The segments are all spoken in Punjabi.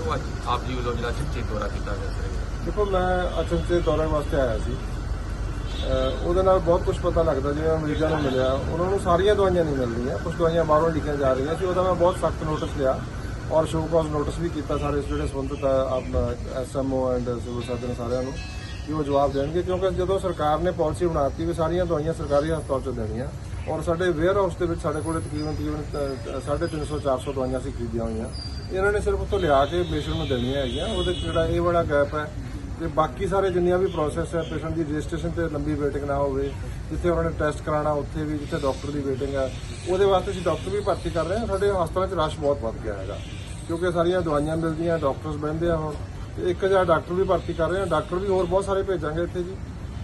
ਉਹ ਅੱਜ ਆਪ ਜੀ ਵੱਲੋਂ ਜਿਹੜਾ ਚਿੱਠੀ ਦੌਰਾ ਕੀਤਾ ਗਿਆ ਸਰ ਦੇਖੋ ਮੈਂ ਅਚਨਚੇਤ ਦੇ ਦੌਰੇ ਵਾਸਤੇ ਆਇਆ ਸੀ। ਅਹ ਉਹਦੇ ਨਾਲ ਬਹੁਤ ਕੁਝ ਪਤਾ ਲੱਗਦਾ ਜਿਵੇਂ ਮਰੀਜ਼ਾਂ ਨੂੰ ਮਿਲਿਆ ਉਹਨਾਂ ਨੂੰ ਸਾਰੀਆਂ ਦਵਾਈਆਂ ਨਹੀਂ ਮਿਲ ਰਹੀਆਂ ਕੁਝ ਦਵਾਈਆਂ ਬਾਹਰੋਂ ਲਿਖੀਆਂ ਜਾ ਰਹੀਆਂ ਸੀ ਉਹਦਾ ਮੈਂ ਬਹੁਤ ਸਖਤ ਨੋਟਿਸ ਲਿਆ ਔਰ ਸ਼ੋ ਕਾਜ਼ ਨੋਟਿਸ ਵੀ ਕੀਤਾ ਸਾਰੇ ਜਿਹੜੇ ਸੰਬੰਧਿਤ ਆ, ਆਪਣਾ ਐਸਐਮਓ ਐਂਡ ਸਿਵਲ ਸਰਜਨ ਸਾਰਿਆਂ ਨੂੰ ਕਿ ਉਹ ਜਵਾਬ ਦੇਣਗੇ ਕਿਉਂਕਿ ਜਦੋਂ ਸਰਕਾਰ ਨੇ ਪਾਲਿਸੀ ਬਣਾਤੀ ਵੀ ਸਾਰੀਆਂ ਦਵਾਈਆਂ ਸਰਕਾਰੀ ਹਸਪਤਾਲ 'ਚ ਦੇਣੀਆਂ ਔਰ ਸਾਡੇ ਵੇਅਰ ਹਾਊਸ ਦੇ ਵਿੱਚ ਸਾਡੇ ਕੋਲ ਤਕਰੀਬਨ ਤਕਰੀਬਨ 350 400 ਦਵਾਈਆਂ ਅਸੀਂ ਖਰੀਦੀਆਂ ਹੋਈਆਂ। ਇਹਨਾਂ ਨੇ ਸਿਰਫ ਉੱਥੋਂ ਲਿਆ ਕੇ ਪੇਸ਼ੈਂਟ ਨੂੰ ਦੇਣੀਆਂ ਹੈਗੀਆਂ ਉਹਦੇ 'ਚ ਜਿਹੜਾ ਇਹ ਬੜਾ ਗੈਪ ਹੈ, ਤੇ ਬਾਕੀ ਸਾਰੇ ਜਿੰਨੀਆਂ ਵੀ ਪ੍ਰੋਸੈਸ ਹੈ ਪੇਸ਼ੈਂਟ ਦੀ ਰਜਿਸਟ੍ਰੇਸ਼ਨ ਤੇ ਲੰਬੀ ਵੇਟਿੰਗ ਨਾ ਹੋਵੇ, ਜਿੱਥੇ ਉਹਨਾਂ ਨੇ ਟੈਸਟ ਕਰਾਉਣਾ, ਉੱਥੇ ਵੀ ਜਿੱਥੇ ਡਾਕਟਰ ਦੀ ਵੇਟਿੰਗ ਹੈ ਉਹਦੇ ਵਾਸਤੇ ਅਸੀਂ ਡਾਕਟਰ ਵੀ ਭਰਤੀ ਕਰ ਰਹੇ ਹਾਂ। ਸਾਡੇ ਹਸਪਤਾਲਾਂ 'ਚ ਰਸ਼ ਬਹੁਤ ਵੱਧ ਗਿਆ ਹੈਗਾ, ਕਿਉਂਕਿ ਸਾਰੀਆਂ ਦਵਾਈਆਂ ਮਿਲਦੀਆਂ ਡਾਕਟਰਸ ਬਹਿੰਦੇ ਆ ਹੁਣ। ਤੇ ਇੱਕ ਹਜ਼ਾਰ ਡਾਕਟਰ ਵੀ ਭਰਤੀ ਕਰ ਰਹੇ ਹਾਂ ਡਾਕਟਰ ਵੀ ਹੋਰ ਬਹੁਤ ਸਾਰੇ ਭੇਜਾਂਗੇ ਇੱਥੇ ਜੀ।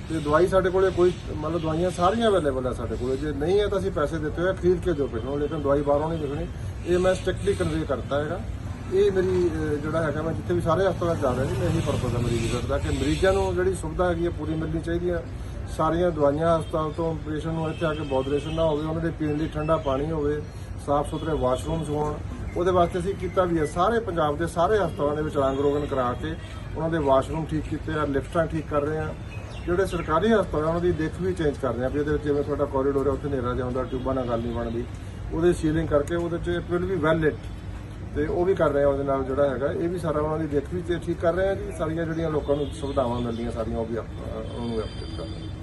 ਤੇ ਦਵਾਈ ਸਾਡੇ ਕੋਲੇ ਕੋਈ, ਮਤਲਬ ਦਵਾਈਆਂ ਸਾਰੀਆਂ ਅਵੇਲੇਬਲ ਹੈ ਸਾਡੇ ਕੋਲੇ। ਜੇ ਨਹੀਂ ਹੈ ਤਾਂ ਅਸੀਂ ਪੈਸੇ ਦਿੱਤੇ ਹੋਏ ਖਰੀਦ ਕੇ ਦਿਓ ਪੇਸ਼ੈਂਟ ਨੂੰ ਲੇਕਿਨ ਦਵਾਈ ਬਾਹਰੋਂ ਨਹੀਂ ਲਿਖਣੀ ਇਹ ਮੈਂ ਸਟ੍ਰਿਕਟਲੀ ਕਨਵੇ ਕਰਤਾ ਹੈਗਾ। ਇਹ ਮੇਰੀ ਜਿਹੜਾ ਹੈਗਾ ਮੈਂ ਜਿੱਥੇ ਵੀ ਸਾਰੇ ਹਸਪਤਾਲਾਂ 'ਚ ਜਾ ਰਿਹਾ ਜੀ, ਮੈਂ ਇਹੀ ਪਰਪਸ ਹੈ ਮਰੀਜ਼ ਵਿਜ਼ਿਟ ਦਾ ਕਿ ਮਰੀਜ਼ਾਂ ਨੂੰ ਜਿਹੜੀ ਸੁਵਿਧਾ ਹੈਗੀ ਹੈ ਪੂਰੀ ਮਿਲਣੀ ਚਾਹੀਦੀ ਹੈ ਸਾਰੀਆਂ ਦਵਾਈਆਂ ਹਸਪਤਾਲ ਤੋਂ ਪੇਸ਼ੈਂਟ ਨੂੰ ਇੱਥੇ ਆ ਕੇ ਬੌਦਰੇਸ਼ਨ ਨਾ ਹੋਵੇ, ਉਹਨਾਂ ਦੇ ਪੀਣ ਲਈ ਠੰਡਾ ਪਾਣੀ ਹੋਵੇ ਸਾਫ਼ ਸੁਥਰੇ ਵਾਸ਼ਰੂਮਸ ਹੋਣ। ਉਹਦੇ ਵਾਸਤੇ ਅਸੀਂ ਕੀਤਾ ਵੀ ਹੈ ਸਾਰੇ ਪੰਜਾਬ ਦੇ ਸਾਰੇ ਹਸਪਤਾਲਾਂ ਦੇ ਵਿੱਚ ਰੰਗ ਰੋਗਨ ਕਰਾ ਕੇ ਉਹਨਾਂ ਦੇ ਵਾਸ਼ਰੂਮ ਠੀਕ ਕੀਤੇ ਆ, ਲਿਫਟਾਂ ਠੀਕ ਕਰ ਰਹੇ ਆ। ਜਿਹੜੇ ਸਰਕਾਰੀ ਹਸਪਤਾਲ ਉਹਨਾਂ ਦੀ ਦਿੱਖ ਵੀ ਚੇਂਜ ਕਰ ਰਹੇ ਆ ਵੀ ਇਹਦੇ ਵਿੱਚ ਜਿਵੇਂ ਤੁਹਾਡਾ ਕੋਰੀਡੋਰ ਹੈ ਉੱਥੇ ਹਨੇਰਾ ਜਿਹਾ ਟਿਊਬਾਂ ਨਾਲ ਗੱਲ ਨਹੀਂ ਬਣਦੀ। ਉਹਦੇ ਸੀਲਿੰਗ ਕਰਕੇ ਉਹਦੇ ਚ it will be well lit ਤੇ ਉਹ ਵੀ ਕਰ ਰਹੇ ਆ ਉਹਦੇ ਨਾਲ ਜਿਹੜਾ ਹੈਗਾ, ਇਹ ਵੀ ਸਾਰਾ ਉਹਨਾਂ ਦੀ ਦਿੱਖ ਵੀ ਠੀਕ ਕਰ ਰਹੇ ਆ ਜੀ। ਸਾਰੀਆਂ ਜਿਹੜੀਆਂ ਲੋਕਾਂ ਨੂੰ ਸੁਵਿਧਾਵਾਂ ਮਿਲਦੀਆਂ ਸਾਰੀਆਂ, ਉਹ ਵੀ ਆਪ- ਅਹ, ਉਹਨੂੰ ਅਪਡੇਟ ਕਰ ਰਹੇ ਆ।